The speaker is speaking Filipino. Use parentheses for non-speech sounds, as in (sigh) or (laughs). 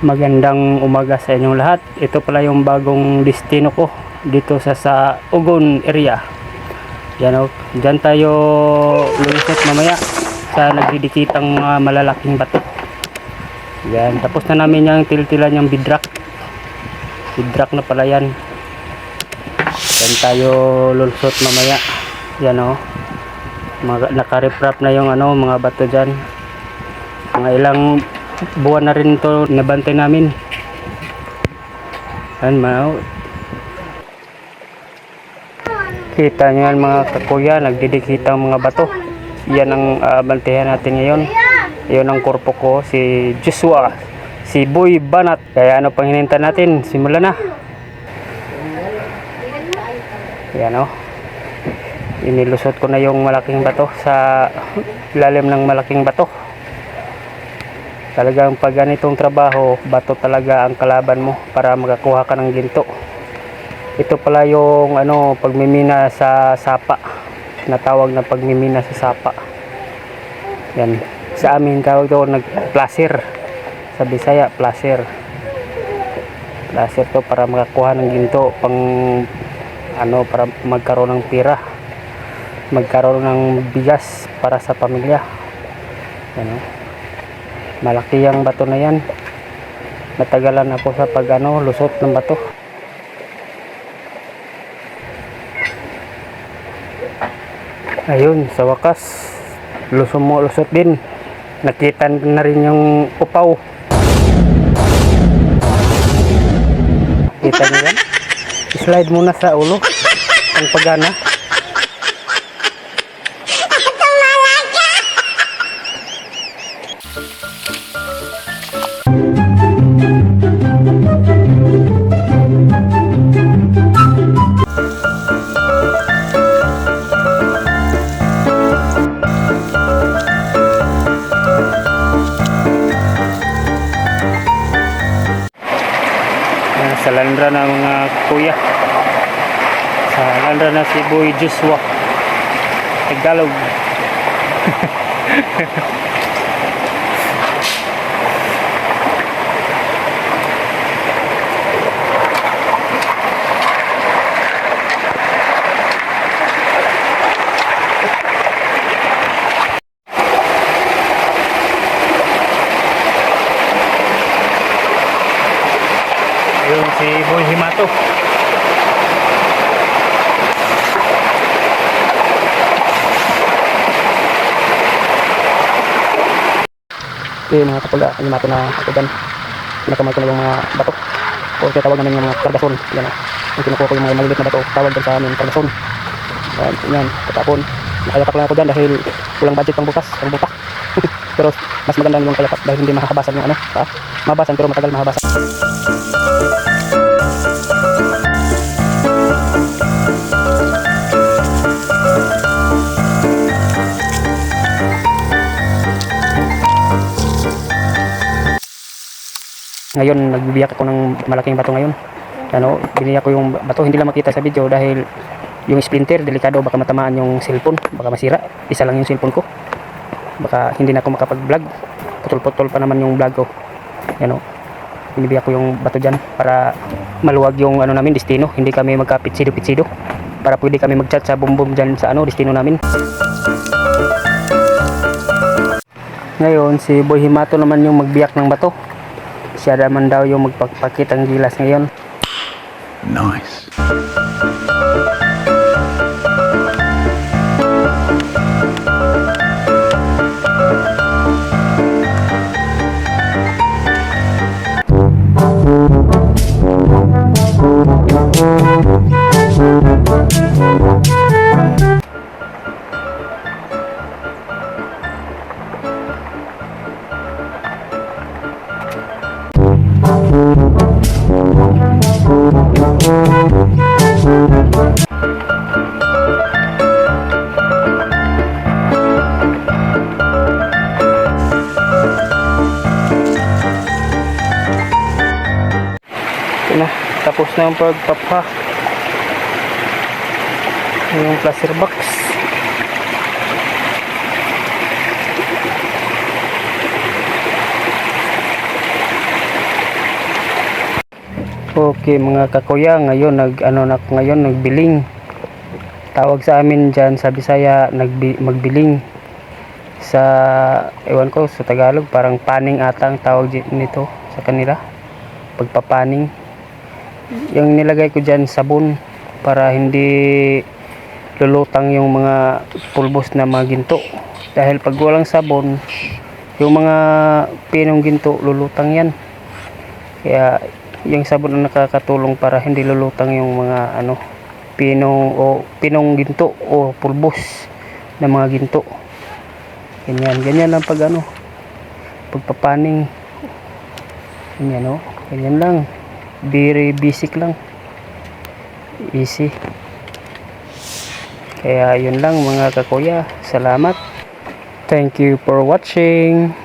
Magandang umaga sa inyong lahat. Ito pala yung bagong destino ko dito sa sa Ugon area. Yan o. Diyan tayo lulusot mamaya sa nagdidikitang mga malalaking bato. Yan. Tapos na namin yung tiltilan yung bidrak. Bidrak na pala yan. Diyan tayo lulusot mamaya. Yan o. Mga, nakareprap na yung ano, mga bato dyan. Mga ilang buwan na rin to nabantay namin. Yan mao. Kita nyo yan mga kakuya, nagdidikita ang mga bato. Yan ang ah, bantayan natin ngayon. Yan ang korpo ko, si Joshua, si Boy Banat. Kaya ano pang hinintay natin, simulan na. Yan o. Inilusot ko na yung malaking bato sa ilalim ng malaking bato talagang pag ganitong trabaho bato talaga ang kalaban mo para makakuha ka ng ginto. Ito pala yung ano pagmimina sa sapa. Natawag na pagmimina sa sapa. Yan. Sa amin tawag to nag placer. Sa Bisaya placer. Placer to para makakuha ng ginto pang ano para magkaroon ng pira. Magkaroon ng bigas para sa pamilya. Ano malaki ang bato na yan. Natagalan ako sa pag ano, lusot ng bato. Ayun sa wakas lusot mo lusot din. Nakita na rin yung upaw. Kita niyo yan? (laughs) Slide muna sa ulo. Ang pagana sa landra na mga kuya. Sa landra na si Boy Joshua. Tagalog (laughs) Ayun Boy Himato. Yung mga kapula, Himato na kapugan Pinakamay ko na yung mga bato. O kaya tawag namin yung mga kargason Yan o Yung kinukuha ko yung mga maliliit na bato Tawag din sa amin kargason. Yan, yan, katapon. Nakayapak lang ako dyan dahil kulang budget pang bukas, pang buka (laughs) Pero mas maganda yung kayapak dahil hindi makakabasan yung ano pa. Mabasan pero matagal mahabasan Ngayon, nagbibiyak ako ng malaking bato ngayon. Ano, biniyak ko yung bato, hindi lang makita sa video dahil yung splinter, delikado, baka matamaan yung cellphone, baka masira. Isa lang yung cellphone ko. Baka hindi na ako makapag-vlog. Putol-putol pa naman yung vlog ko. Ano, binibiyak ko yung bato dyan para maluwag yung ano namin, destino. Hindi kami magka-pitsido-pitsido. Para pwede kami mag-chat sa bumbum dyan sa ano, destino namin. Ngayon, si Boy Himato naman yung magbiyak ng bato siya naman daw yung magpagpakit ang gilas ngayon. Nice. Tapos na ang pagpapa. Yung plaster box. Okay mga kakuya, ngayon nag ano na ngayon nagbiling. Tawag sa amin diyan sa Bisaya nagbi, magbiling. Sa ewan ko sa Tagalog parang paning ata ang tawag nito sa kanila. Pagpapaning. Yung nilagay ko diyan sabon para hindi lulutang yung mga pulbos na mga ginto. Dahil pag walang sabon, yung mga pinong ginto lulutang yan. Kaya yung sabon ang nakakatulong para hindi lulutang yung mga ano pinong o pinong ginto o pulbos ng mga ginto. Ganyan, ganyan lang pag ano pagpapaning. Ganyan oh, ganyan lang. Very basic lang. Easy. Kaya yun lang mga kakuya. Salamat. Thank you for watching.